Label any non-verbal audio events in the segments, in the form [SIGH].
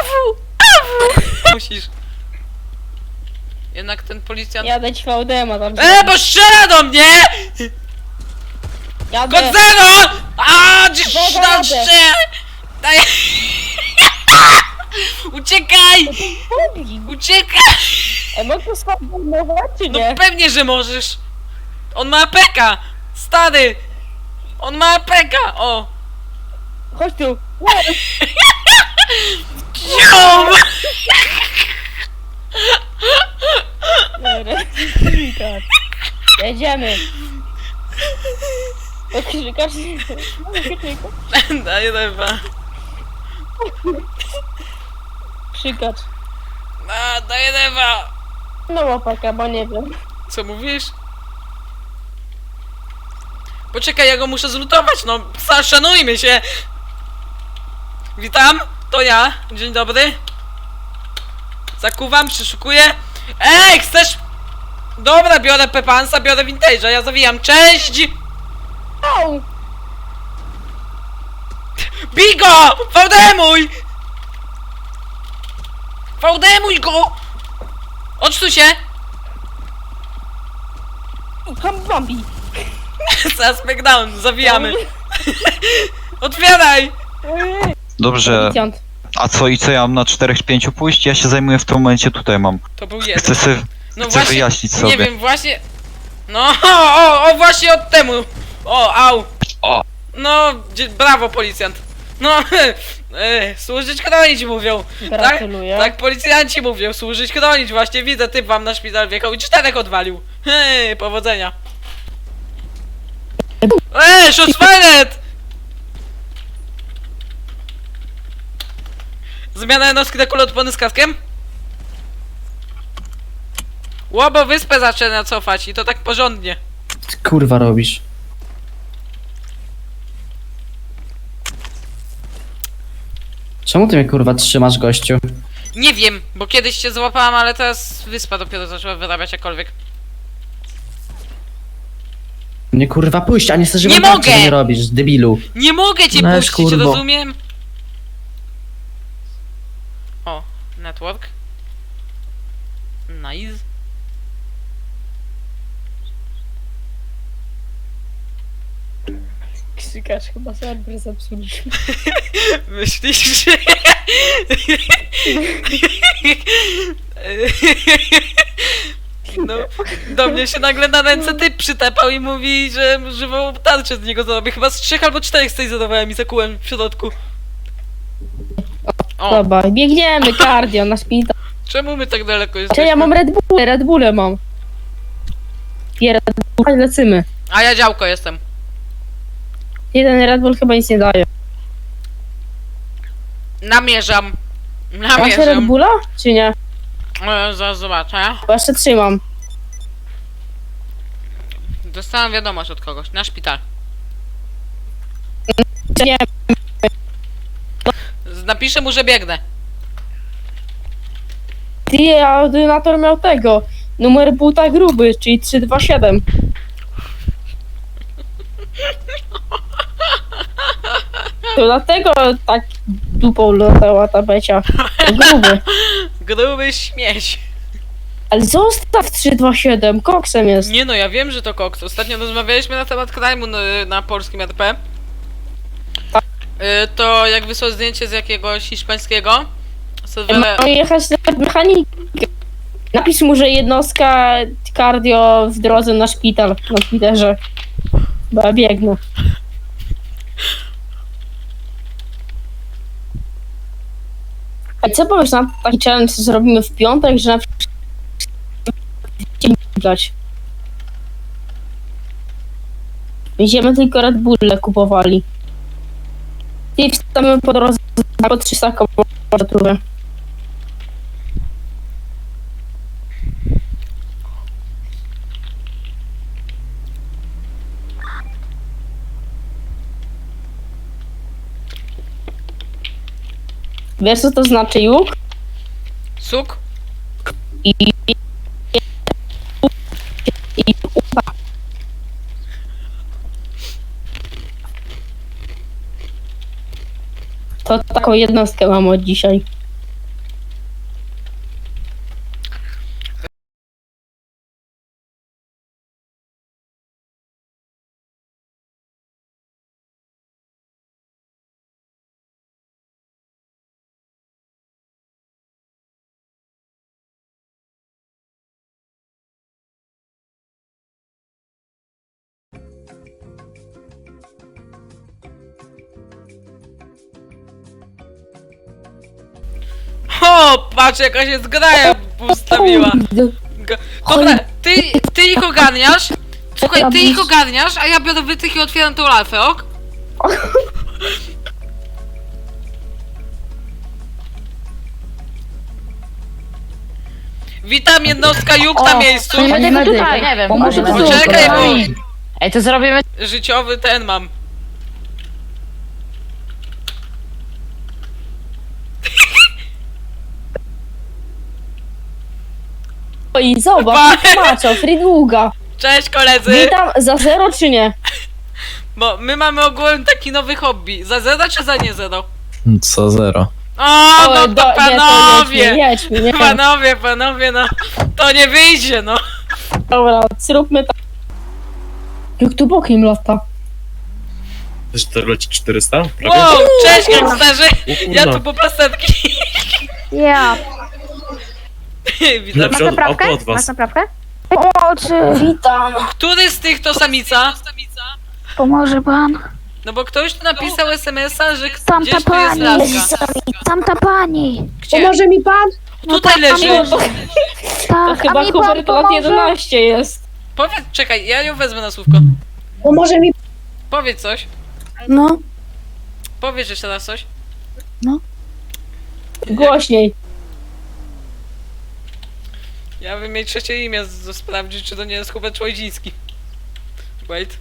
Awu! Awu! Musisz. Jednak ten policjant... Jadę ci VDM-a tam. E, bo strzela do mnie! Jadę. Kod zero! A, jadę. strzel! Daj... [LAUGHS] Uciekaj! Uciekaj! E, mogę schabować, czy No nie? pewnie, że możesz! On ma APK! Stary! On ma APK! O! Chodź tu. [LAUGHS] Cium! Dobra. Jedziemy. Okrzykasz? Daję lewa. Krzykacz. A, daję lewa. No łopaka, bo nie wiem. Co mówisz? Poczekaj, ja go muszę zlutować, no sa- szanujmy się! Witam, to ja, dzień dobry. Zakuwam, przyszukuję. Ej, chcesz... Dobra, biorę Pepansa, biorę Vintage'a, ja zawijam, cześć! Au! Bigo! Fałdemuj! Fałdemuj go! Odsuń się! Bambi. Suspect down, zawijamy. [LAUGHS] Otwieraj! Dobrze, Policjant. a co i co ja mam na 4-5 pójść? Ja się zajmuję w tym momencie tutaj mam. To był Chcę, jeden. sobie, No chcę wyjaśnić Nie sobie. wiem, właśnie... No, o, [LAUGHS] o, o, właśnie od temu. O, au. O. No, dzie- brawo policjant. No, [LAUGHS] e, służyć chronić mówią. Gratuluję. Tak, tak policjanci mówią, służyć chronić. Właśnie widzę, typ wam na szpital wjechał i czterech odwalił. Hej, powodzenia. Eee, shots Zmiana jednostki na kuloodporny z kaskiem? Łobo wyspę zaczyna cofać i to tak porządnie. Ty kurwa robisz? Czemu ty mnie kurwa trzymasz gościu? Nie wiem, bo kiedyś cię złapałam, ale teraz wyspa dopiero zaczęła wyrabiać jakkolwiek. Mnie kurwa puść, a nie chcesz, Nie żebym tak, mogę! co ty robisz, debilu. Nie mogę cię Weź, puścić, kurwo. rozumiem? O, network. Nice. Krzykacz, chyba serwer zepsuliśmy. [LAUGHS] Myślisz, że... [LAUGHS] No, do mnie się nagle na ręce typ przytepał i mówi, że żywą tarczę z niego zrobię. Chyba z trzech albo czterech stabilizowałem i zakułem w środku. O, Dobra, biegniemy, cardio na szpital. czemu my tak daleko Czy jesteśmy? ja mam Red Bull, Red Bulle mam. Dwie Red Bull, lecimy. A ja działko jestem. Jeden Red Bull chyba nic nie daje. Namierzam. Masz Red Namierzam. Bulla, czy nie? E, zaraz zobaczę. Bo jeszcze trzymam. Dostałam wiadomość od kogoś. Na szpital. Czy nie? Napiszę mu, że biegnę. Ty, a ordynator miał tego. Numer buta gruby, czyli 327. To dlatego tak dupą latała ta becia. To gruby. [LAUGHS] Gruby śmieć. Ale zostaw 327, koksem jest. Nie no, ja wiem, że to koks. Ostatnio rozmawialiśmy na temat krajmu na, na polskim RP. Y, To jak wysłał zdjęcie z jakiegoś hiszpańskiego serwera... Mam jechać na mechanikę. Napisz mu, że jednostka cardio w drodze na szpital, na Twitterze. Bo ja biegnę. A co powiesz na taki challenge, co zrobimy w piątek, że na przykład. Będziemy tylko Red Bulle kupowali. I wstamy po drodze po 300 koła. Wiesz co to znaczy łuk? Suk? I... To taką jednostkę mam od dzisiaj. O, patrz jaka się zgraja ustawiła. Go- Dobra, ty, ty ich ogarniasz. Słuchaj, ty ich ogarniasz, a ja biorę wytrych i otwieram tą lalfę, ok? [LAUGHS] Witam jednostka Juk na miejscu. Panie Będę tutaj, nie wiem. Pomoże. Poczekaj, bo Ej, to zrobimy życiowy ten mam. Oj, zobacz, Maczo, Fridługa. Cześć koledzy! Witam, za zero czy nie? Bo my mamy ogółem taki nowy hobby. Za zero czy za nie zero? Co zero? O, no to nie, panowie! jedźmy, jedźmy, nie. Panowie, panowie, no to nie wyjdzie, no. Dobra, zróbmy tak. Jak tu bokiem lata? Że to leci 400? Prawie? Wow, cześć gangsterzy! Ja tu po plasetki. Ja. [LAUGHS] Witam. Lepsze Masz naprawkę? od Masz was. naprawkę? Pomocy! Witam. Który z tych to samica? Pomoże pan? No bo ktoś tu napisał SMS-a, że Tamta gdzieś tu jest pani. laska. Tamta pani! Gdzie? Pomoże mi pan? Tutaj leży. [LAUGHS] To Tak, chyba mi Hubert pan lat pomoże? 11 jest. Powiedz, czekaj, ja ją wezmę na słówko. Pomoże mi Powiedz coś. No. Powiedz jeszcze raz coś. Głośniej. Ja bym mieć trzecie imię, z- sprawdzić, czy to nie jest Hubert Człojdziński. Wait.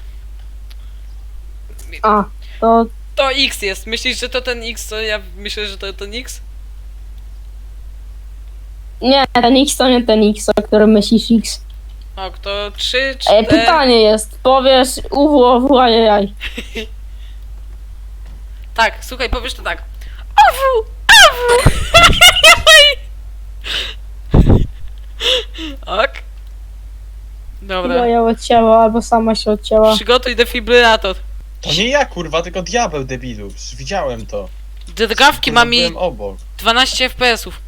A, to To X jest. Myślisz, że to ten X, co ja myślę, że to ten X? nie, ten X to nie ten X, o którym myślisz X. O, to 3, E, 4... pytanie jest, powiesz UWO, ajajaj. [LAUGHS] Tak, słuchaj, powiesz to tak. Awu! Awu! [LAUGHS] [LAUGHS] [LAUGHS] ok. Dobra. Chyba ją odcięła, albo sama się odcięła. Przygotuj defibrylator. To nie ja kurwa, tylko diabeł debilu. Przecież widziałem to. Drgawki ma mi Byłem obok. 12 FPS-ów.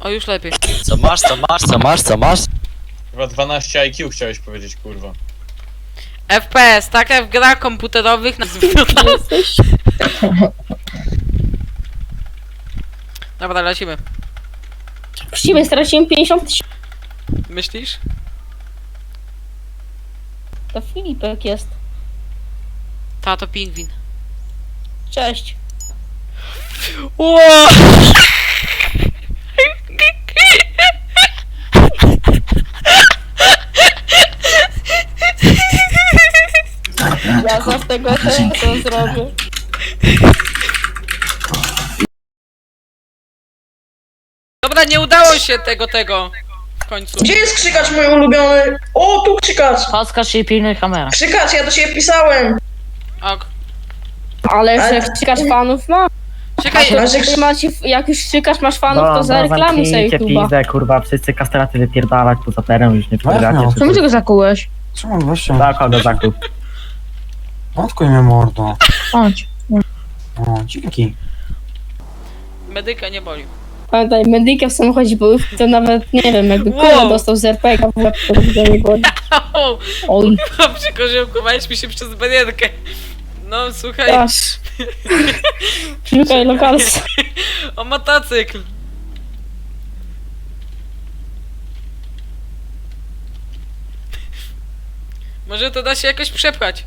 O, już lepiej. Co masz, co masz, co masz, co masz? Chyba 12 IQ chciałeś powiedzieć kurwa. FPS, tak jak w grach komputerowych na Jesteś? Dobra, lecimy. Właściwie straciłem 50 tysięcy. Myślisz? To Filipek jest. Tato pingwin. Cześć. Ło! Ja za tego też to zrobię. Dobra, nie udało się tego, tego. Końcu. Gdzie jest krzykacz mój ulubiony? O, tu krzykacz! Podskocz i pilnuj kamerę. Krzykacz, ja do ciebie pisałem! Ok. Ale Ale- że krzykasz fanów ma. Czekaj, To, że- jak, macie, jak już krzykasz masz fanów, to zareklamuj sobie zamknijcie YouTube'a. pizdę, kurwa, wszyscy kastraty wypierdalać poza terem, już nie wkurzacie. no. czy Czemu coś. go zakułeś? Czemu właśnie? Za kogo zakup? Matkuj mnie mordo. Chodź. O, dzięki. medyka nie boli. Pamiętaj, medyka w samochodzie był, to nawet nie wiem, jakby Wow. wow. dostał z RPG w łeb, to by nie boli. O, Oj, przy koziołkowałeś mi się przez barierkę. No, słuchaj, aż. Szukaj lokalsa. o motocykl. Może to da się jakoś przepchać.